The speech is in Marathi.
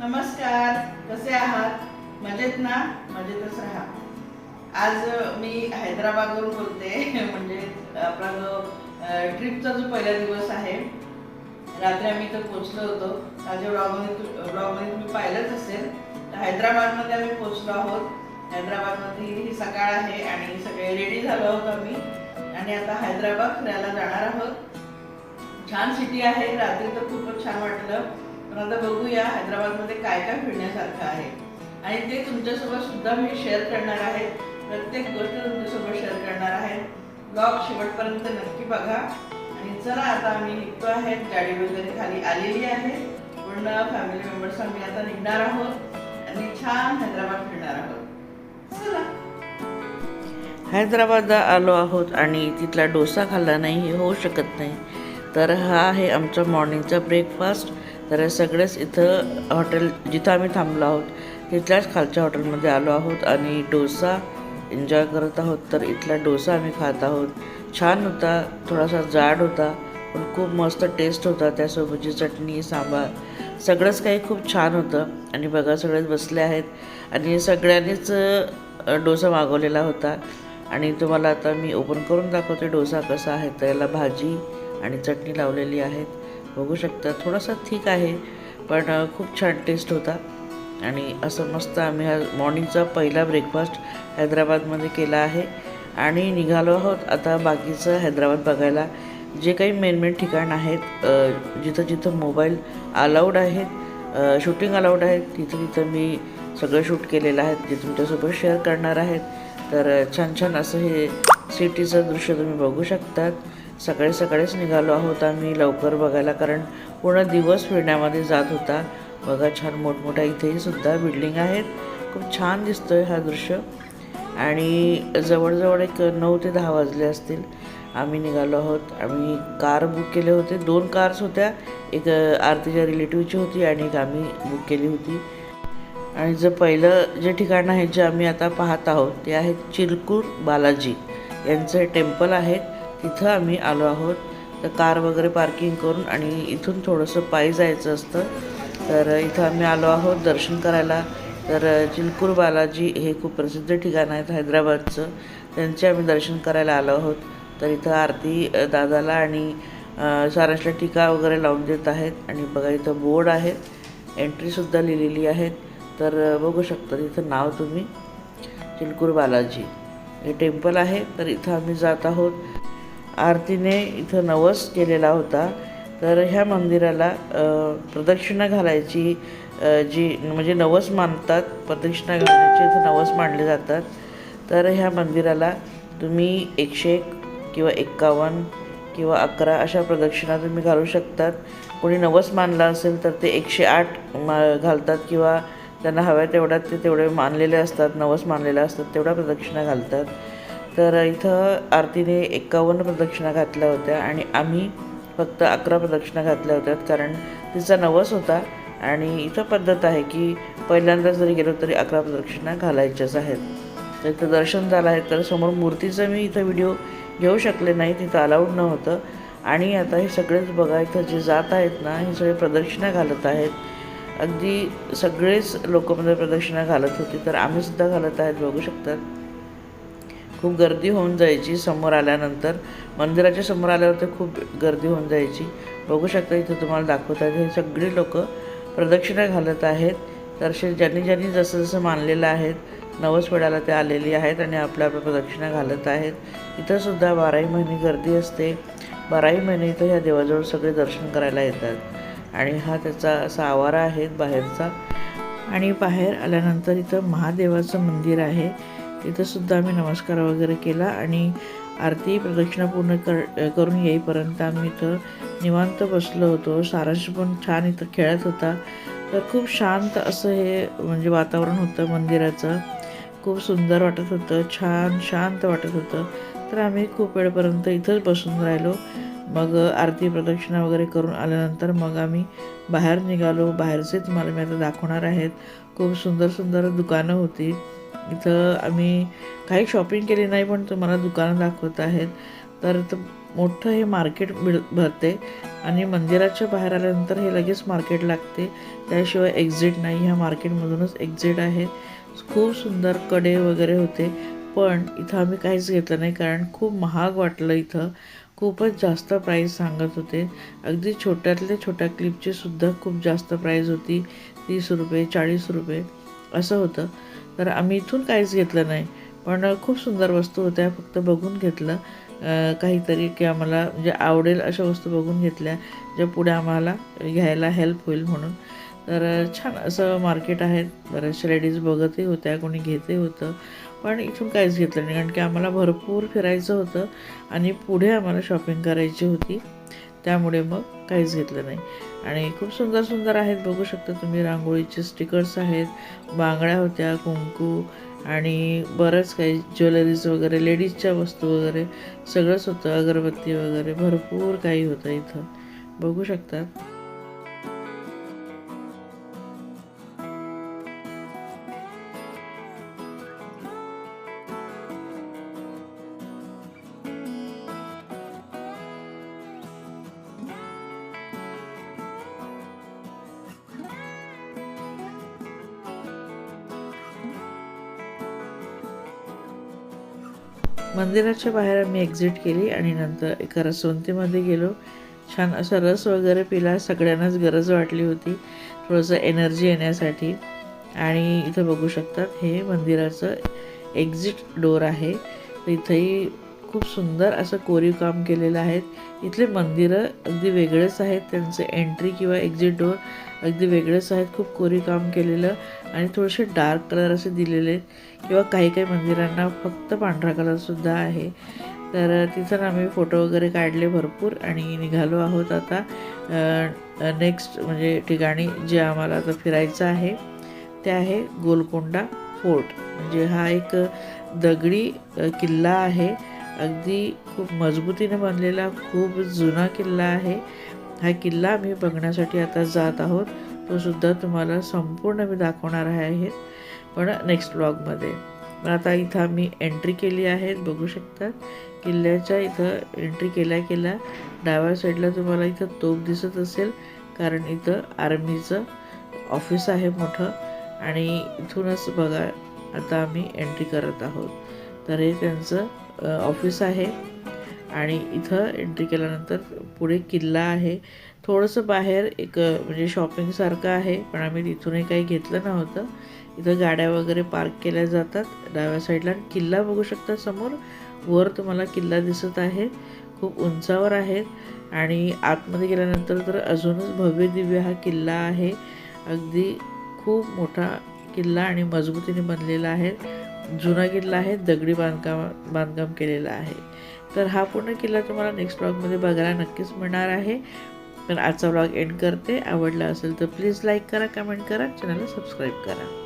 नमस्कार कसे आहात? मजेत ना? मजेतच राहा. आज मी हैदराबादवरून बोलते. म्हणजे आपला जो ट्रिपचा जो पहिला दिवस आहे रात्री आम्ही इथं पोचलो होतो. माझ्या ब्लॉगमध्ये ब्लॉगमध्ये तुम्ही पाहिलंच असेल. तर हैदराबादमध्ये आम्ही पोचलो आहोत. हैदराबादमध्ये ही सकाळ आहे आणि सगळे रेडी झालो आहोत आम्ही. आणि आता हैदराबाद फिरायला जाणार आहोत. छान सिटी आहे. रात्री तर खूपच छान वाटलं. तर आता बघूया हैदराबादमध्ये काय काय फिरण्यासारखं आहे. आणि ते तुमच्यासोबत सुद्धा मी शेअर करणार आहे. प्रत्येक गोष्ट तुमच्यासोबत शेअर करणार आहे. ब्लॉग शेवटपर्यंत नक्की बघा. आणि चला आता आम्ही निघतो आहेत गाडी वगैरे खाली आलेली आहे. पूर्ण फॅमिली मेंबर्स आम्ही आता निघणार आहोत. आणि छान हैदराबाद फिरणार आहोत. चला. हैदराबादला आलो आहोत आणि तिथला डोसा खाल्ला नाही हे होऊ शकत नाही. तर हा आहे आमचा मॉर्निंगचा ब्रेकफास्ट तर हे सगळेच इथं हॉटेल जिथं आम्ही थांबलो आहोत तिथल्याच खालच्या हॉटेलमध्ये आलो आहोत आणि डोसा एन्जॉय करत आहोत. तर इथला डोसा आम्ही खात आहोत. छान होता थोडासा जाड होता पण खूप मस्त टेस्ट होता. त्यासोबतची चटणी सांबार सगळंच काही खूप छान होतं. आणि बघा सगळेच बसले आहेत. आणि सगळ्यांनीच डोसा मागवलेला होता. आणि तुम्हाला आता मी ओपन करून दाखवते डोसा कसा आहे. तर याला भाजी आणि चटणी लावलेली आहेत. बघू शकता. थोडासा ठीक आहे पण खूप छान टेस्ट होता. आणि असं मस्त आम्ही हा मॉर्निंगचा पहिला ब्रेकफास्ट हैदराबादमध्ये केला आहे. आणि निघालो आहोत आता बाकीचं हैदराबाद बघायला. जे काही मेन मेन ठिकाण आहेत जिथं जिथं मोबाईल अलाउड आहेत शूटिंग अलाउड आहेत तिथं तिथं मी सगळं शूट केलेलं आहे जे तुमच्यासोबत शेअर करणार आहेत. तर छान छान असं हे सिटीचं दृश्य तुम्ही बघू शकतात. सकाळी सकाळीच निघालो आहोत आम्ही लवकर बघायला कारण पूर्ण दिवस फिरण्यामध्ये जात होता. बघा छान मोठमोठ्या इथेही सुद्धा बिल्डिंग आहेत. खूप छान दिसतोय हा दृश्य. आणि जवळजवळ एक नऊ ते दहा वाजले असतील. आम्ही निघालो आहोत. आम्ही कार बुक केले होते. दोन कार्स होत्या. एक आरतीच्या रिलेटिव्हची होती आणि एक आम्ही बुक केली होती. आणि जे पहिलं जे ठिकाण आहे जे आम्ही आता पाहत आहोत ते आहे चिलकूर बालाजी. यांचं टेम्पल आहे. तिथं आम्ही आलो आहोत. तर कार वगैरे पार्किंग करून आणि इथून थोडंसं पायी जायचं असतं. तर इथं आम्ही आलो आहोत दर्शन करायला. तर चिलकूर बालाजी हे खूप प्रसिद्ध ठिकाण आहेत हैदराबादचं. त्यांचे आम्ही दर्शन करायला आलो आहोत. तर इथं आरती दादाला आणि साराशला टीका वगैरे लावून देत आहेत. आणि बघा इथं बोर्ड आहेत एंट्रीसुद्धा लिहिलेली आहेत. तर बघू शकता इथं नाव तुम्ही. चिलकूर बालाजी. हे टेम्पल आहे. तर इथं आम्ही जात आहोत. आरतीने इथं नवस केलेला होता. तर ह्या मंदिराला प्रदक्षिणा घालायची जी म्हणजे नवस मानतात प्रदक्षिणा घालण्याचे इथं नवस मानले जातात. तर ह्या मंदिराला तुम्ही एकशे एक किंवा एक्कावन्न किंवा अकरा अशा प्रदक्षिणा तुम्ही घालू शकतात. कोणी नवस मानला असेल तर ते एकशे आठ मा घालतात किंवा त्यांना हव्या तेवढ्यात ते तेवढे मानलेले असतात नवस मानलेले असतात तेवढ्या प्रदक्षिणा घालतात. तर इथं आरतीने एक्कावन्न प्रदक्षिणा घातल्या होत्या आणि आम्ही फक्त अकरा प्रदक्षिणा घातल्या होत्या कारण तिचा नवस होता आणि इथं पद्धत आहे की पहिल्यांदा जरी गेलो तरी अकरा प्रदक्षिणा घालायच्याच आहेत. तर इथं दर्शन झालं आहे तर समोर मूर्तीचं मी इथं व्हिडिओ घेऊ शकले नाही तिथं अलाउड नव्हतं. आणि आता हे सगळेच बघा इथं जे जात आहेत ना हे सगळे प्रदक्षिणा घालत आहेत. अगदी सगळेच लोक म्हणजे प्रदक्षिणा घालत होते तर आम्हीसुद्धा घालत आहेत बघू शकतात. खूप गर्दी होऊन जायची समोर आल्यानंतर. मंदिराच्या समोर आल्यावर तर खूप गर्दी होऊन जायची. बघू शकता इथं तुम्हाला दाखवत आहेत. हे सगळी लोक प्रदक्षिणा घालत आहेत. तर असे ज्यांनी ज्यांनी जसं जसं मानलेलं आहेत नवस वेळाला ते आलेली आहेत आणि आपल्या आपल्या प्रदक्षिणा घालत आहेत. इथंसुद्धा बाराही महिने गर्दी असते. बाराही महिने इथं ह्या देवाजवळ सगळे दर्शन करायला येतात. आणि हा त्याचा असा आवारा आहे बाहेरचा. आणि बाहेर आल्यानंतर इथं महादेवाचं मंदिर आहे. तिथंसुद्धा आम्ही नमस्कार वगैरे केला आणि आरती प्रदक्षिणा पूर्ण कर करून येईपर्यंत आम्ही इथं निवांत बसलो होतो. सारांश पण छान इथं खेळत होता. तर खूप शांत असं हे म्हणजे वातावरण होतं मंदिराचं. खूप सुंदर वाटत होतं. छान शांत वाटत होतं. तर आम्ही खूप वेळपर्यंत इथंच बसून राहिलो. मग आरती प्रदक्षिणा वगैरे करून आल्यानंतर मग आम्ही बाहेर निघालो. बाहेरचे तुम्हाला मी आता दाखवणार आहेत. खूप सुंदर सुंदर दुकानं होती. इथं आम्ही काही शॉपिंग केली नाही पण तुम्हाला दुकानं दाखवत आहेत. तर मोठं हे मार्केट मिळ भरते आणि मंदिराच्या बाहेर आल्यानंतर हे लगेच मार्केट लागते. त्याशिवाय एक्झिट नाही. ह्या मार्केटमधूनच एक्झिट आहे. खूप सुंदरकडे वगैरे होते. पण इथं आम्ही काहीच घेतलं नाही कारण खूप महाग वाटलं इथं. खूपच जास्त प्राईस सांगत होते. अगदी छोट्यातल्या छोट्या क्लिपची सुद्धा खूप जास्त प्राईस होती. तीस रुपये चाळीस रुपये. असं होतं. तर आम्ही इथून काहीच घेतलं नाही. पण खूप सुंदर वस्तू होत्या फक्त बघून घेतलं. काहीतरी की आम्हाला म्हणजे आवडेल अशा वस्तू बघून घेतल्या ज्या पुढे आम्हाला घ्यायला हेल्प होईल म्हणून. तर छान असं मार्केट आहे. बऱ्याचशा लेडीज बघतही होत्या कोणी घेतही होतं. पण इथून काहीच घेतलं नाही. कारण की आम्हाला भरपूर फिरायचं होतं आणि पुढे आम्हाला शॉपिंग करायची होती. त्यामुळे मग काहीच घेतलं नाही. आणि खूप सुंदर सुंदर आहेत बघू शकता तुम्ही रांगोळीचे स्टिकर्स आहेत बांगड्या होत्या कुंकू आणि बरंच काही ज्वेलरीज वगैरे लेडीजच्या वस्तू वगैरे सगळंच होतं अगरबत्ती वगैरे भरपूर काही होतं इथं. बघू शकता. मंदिराच्या बाहेर आम्ही एक्झिट केली आणि नंतर एका रसवंतीमध्ये गेलो. छान असा रस वगैरे पिला सगळ्यांनाच गरज वाटली होती थोडंसं एनर्जी येण्यासाठी. आणि इथं बघू शकतात हे मंदिराचं एक्झिट डोर आहे. तर इथंही खूप सुंदर असं कोरीव काम केलेलं आहे. इथले मंदिरं अगदी वेगळेच आहेत त्यांचं एंट्री किंवा एक्झिट डोर अगदी वेगळेच आहेत. खूप कोरीव काम केलेलं आणि थोडेसे डार्क कलर असे दिलेले किंवा काही काही मंदिरांना फक्त पांढरा कलरसुद्धा आहे. तर तिथं आम्ही फोटो वगैरे काढले भरपूर आणि निघालो आहोत आता नेक्स्ट म्हणजे ठिकाणी जे आम्हाला आता फिरायचं आहे ते आहे गोलकोंडा फोर्ट म्हणजे हा एक दगडी किल्ला आहे. अगदी खूप मजबूतीने बनलेला खूप जुना किल्ला आहे. हा किल्ला आम्ही बघण्यासाठी आता जात आहोत. तो सुद्धा तुम्हाला संपूर्ण मी दाखवणार आहे पण नेक्स्ट ब्लॉगमध्ये आता इथं आम्ही एंट्री केली आहे बघू शकता. किल्ल्याच्या इथं एंट्री केल्या केल्या डाव्या साईडला तुम्हाला इथं तोफ दिसत असेल. कारण इथं आर्मीचं ऑफिस आहे मोठं. आणि इथूनच बघा आता आम्ही एंट्री करत आहोत. तर हे त्यांचं ऑफिस आहे. आणि इथं एंट्री केल्यानंतर पुढे किल्ला आहे. थोडंसं बाहेर एक म्हणजे शॉपिंगसारखं आहे पण आम्ही तिथूनही काही घेतलं नव्हतं. इथं गाड्या वगैरे पार्क केल्या जातात डाव्या साईडला आणि किल्ला बघू शकता समोर वर तुम्हाला किल्ला दिसत आहे. खूप उंचावर आहे. आणि आतमध्ये गेल्यानंतर तर अजूनच भव्य दिव्य हा किल्ला आहे. अगदी खूप मोठा किल्ला आणि मजबूतीने बनलेला आहे. जुना किल्ला आहे. दगडी बांधकाम बांधकाम केलेला आहे. तर हा पूर्ण किल्ला तुम्हाला नेक्स्ट ब्लॉगमध्ये बघायला नक्कीच मिळणार आहे. पण आजचा ब्लॉग एंड करते. आवडला असेल तर प्लीज लाईक करा कमेंट करा चॅनलला सबस्क्राईब करा.